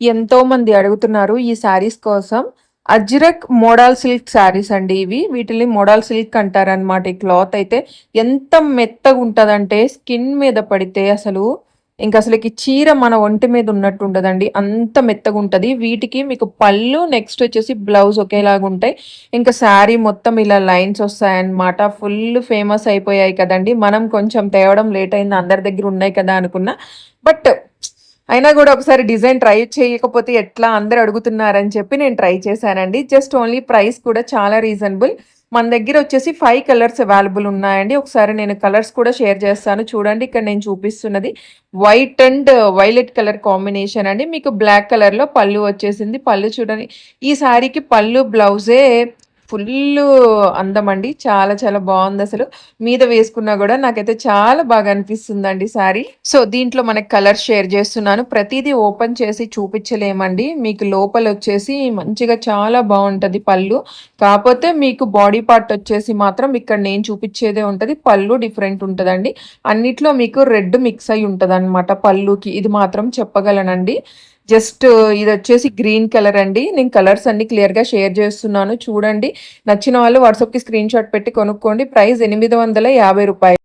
ఎంతో మంది అడుగుతున్నారు ఈ శారీస్ కోసం. అజ్రక్ మోడల్ సిల్క్ శారీస్ అండి ఇవి. వీటిని మోడల్ సిల్క్ అంటారనమాట ఈ క్లాత్ అయితే ఎంత మెత్తగా ఉంటుందంటే స్కిన్ మీద పడితే అసలు ఇంకా అసలుకి చీర మన ఒంటి మీద ఉన్నట్టు ఉండదండి. అంత మెత్తగా ఉంటుంది. వీటికి మీకు పళ్ళు నెక్స్ట్ వచ్చేసి బ్లౌజ్ ఒకేలాగా ఉంటాయి. ఇంకా శారీ మొత్తం ఇలా లైన్స్ వస్తాయన్నమాట. ఫుల్ ఫేమస్ అయిపోయాయి కదండి. మనం కొంచెం తేవడం లేట్ అయింది. అందరి దగ్గర ఉన్నాయి కదా అనుకున్నా. బట్ అయినా కూడా ఒకసారి డిజైన్ ట్రై చేయకపోతే ఎట్లా అందరు అడుగుతున్నారని చెప్పి నేను ట్రై చేశానండి. జస్ట్ ఓన్లీ ప్రైస్ కూడా చాలా రీజనబుల్. మన దగ్గర వచ్చేసి ఫైవ్ కలర్స్ అవైలబుల్ ఉన్నాయండి. ఒకసారి నేను కలర్స్ కూడా షేర్ చేస్తాను. చూడండి ఇక్కడ నేను చూపిస్తున్నది white and violet colour combination అండి. మీకు బ్లాక్ కలర్లో పళ్ళు వచ్చేసింది. పళ్ళు చూడండి ఈ శారీకి పళ్ళు బ్లౌజే ఫుల్ అందం అండి చాలా చాలా బాగుంది అసలు మీద వేసుకున్నా కూడా నాకైతే చాలా బాగా అనిపిస్తుందండి సారీ. సో దీంట్లో మనకి కలర్ షేర్ చేస్తున్నాను. ప్రతిదీ ఓపెన్ చేసి చూపించలేమండి. మీకు లోపల వచ్చేసి మంచిగా చాలా బాగుంటుంది పళ్ళు. కాకపోతే మీకు బాడీ పార్ట్ వచ్చేసి మాత్రం ఇక్కడ నేను చూపించేదే ఉంటుంది. పళ్ళు డిఫరెంట్ ఉంటుందండి. అన్నిట్లో మీకు రెడ్ మిక్స్ అయి ఉంటుంది అనమాట పళ్ళుకి. ఇది మాత్రం చెప్పగలనండి. జస్ట్ ఇది వచ్చేసి గ్రీన్ కలర్ అండి. నేను కలర్స్ అన్ని క్లియర్గా షేర్ చేస్తున్నాను. చూడండి. నచ్చిన వాళ్ళు వాట్సాప్కి స్క్రీన్ షాట్ పెట్టి కొనుక్కోండి. ప్రైస్ ఎనిమిది వందల యాభై రూపాయలు.